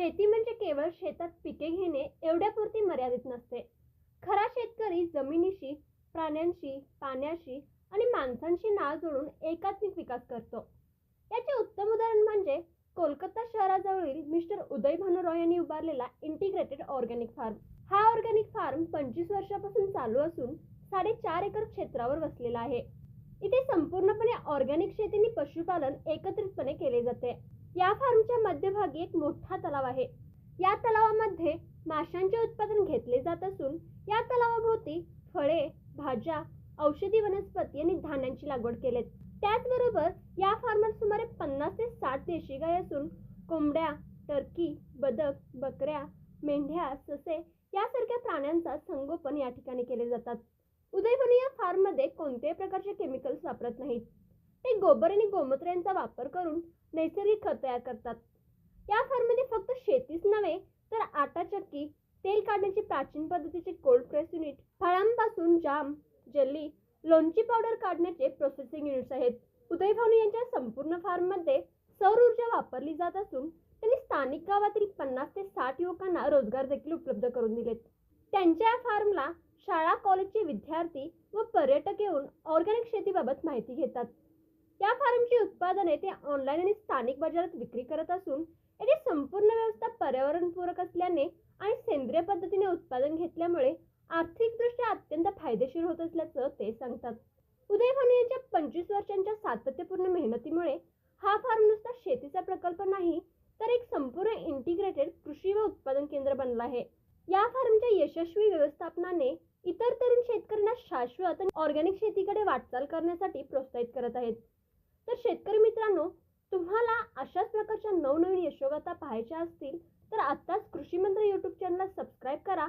शेती म्हणजे केवळ शेतात पिके घेणे एवढ्यापुरती मर्यादित नसते. खरा शेतकरी जमिनीशी प्राण्यांशी पाण्याशी आणि माणसांशी नाळ जोडून एकात्मिक विकास करतो. याचे उत्तम उदाहरण म्हणजे कोलकाता शहराजवळील मिस्टर उदय भनोरॉ यांनी उभारलेला इंटिग्रेटेड ऑर्गॅनिक फार्म. हा ऑर्गॅनिक फार्म पंचवीस वर्षापासून चालू असून साडेचार एकर क्षेत्रावर वसलेला आहे. इथे संपूर्णपणे ऑर्गॅनिक शेती आणि पशुपालन एकत्रितपणे केले जाते. या फार्मच्या मध्यभागी एक मोठा तलाव आहे. या तलावामध्ये माशांचे उत्पादन घेतले जात असून या तलावाभोवती फळे भाज्या औषधी वनस्पती आणि धान्यांची लागवड केलेत. त्याचबरोबर या फार्मात सुमारे पन्नास ते साठ देशी गाय असून कोंबड्या टर्की बदक बकऱ्या मेंढ्या ससे यासारख्या प्राण्यांचा संगोपन या ठिकाणी केले जातात. उदयभनी या फार्ममध्ये कोणत्याही प्रकारचे केमिकल्स वापरत नाहीत. ते गोबर आणि गोमूत्र यांचा वापर करून नैसर्गिक खत तयार करतात. या फार्ममध्ये फक्त शेतीच नव्हे तर आटा चक्की तेल काढण्याची प्राचीन पद्धतीचे कोल्ड प्रेस युनिट फळांपासून जाम जल्ली लोणची पावडर काढण्याचे प्रोसेसिंग युनिट्स आहेत. उदय भानू यांच्या संपूर्ण फार्ममध्ये सौर ऊर्जा वापरली जात असून त्यांनी स्थानिक गावातील पन्नास ते साठ युवकांना रोजगार देखील उपलब्ध करून दिलेत. त्यांच्या या फार्मला शाळा कॉलेजचे विद्यार्थी व पर्यटक येऊन ऑर्गॅनिक शेतीबाबत माहिती घेतात. या फार्मची उत्पादने ते ऑनलाईन आणि स्थानिक बाजारात विक्री करत असून याची संपूर्ण व्यवस्था पर्यावरणपूरक असल्याने आणि सेंद्रिय पद्धतीने उत्पादन घेतल्यामुळे आर्थिकदृष्ट्या अत्यंत फायदेशीर होत असल्याचं ते सांगतात. उदय भानू यांच्या पंचवीस वर्षांच्या सातत्यपूर्ण मेहनतीमुळे हा फार्म नुसता शेतीचा प्रकल्प नाही तर एक संपूर्ण इंटिग्रेटेड कृषी व उत्पादन केंद्र बनला आहे. या फार्मच्या यशस्वी व्यवस्थापनाने इतर तरुण शेतकऱ्यांना शाश्वत आणि ऑर्गॅनिक शेतीकडे वाटचाल करण्यासाठी प्रोत्साहित करत आहेत. तर शेतकरी मित्रांनो तुम्हाला अशाच प्रकारच्या नवनवीन यशोगाथा पाहायच्या असतील तर आत्ताच कृषीमंत्र यूट्यूब चॅनलला सबस्क्राईब करा.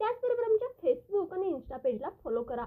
त्याचबरोबर आमच्या फेसबुक आणि इन्स्टा पेजला फॉलो करा.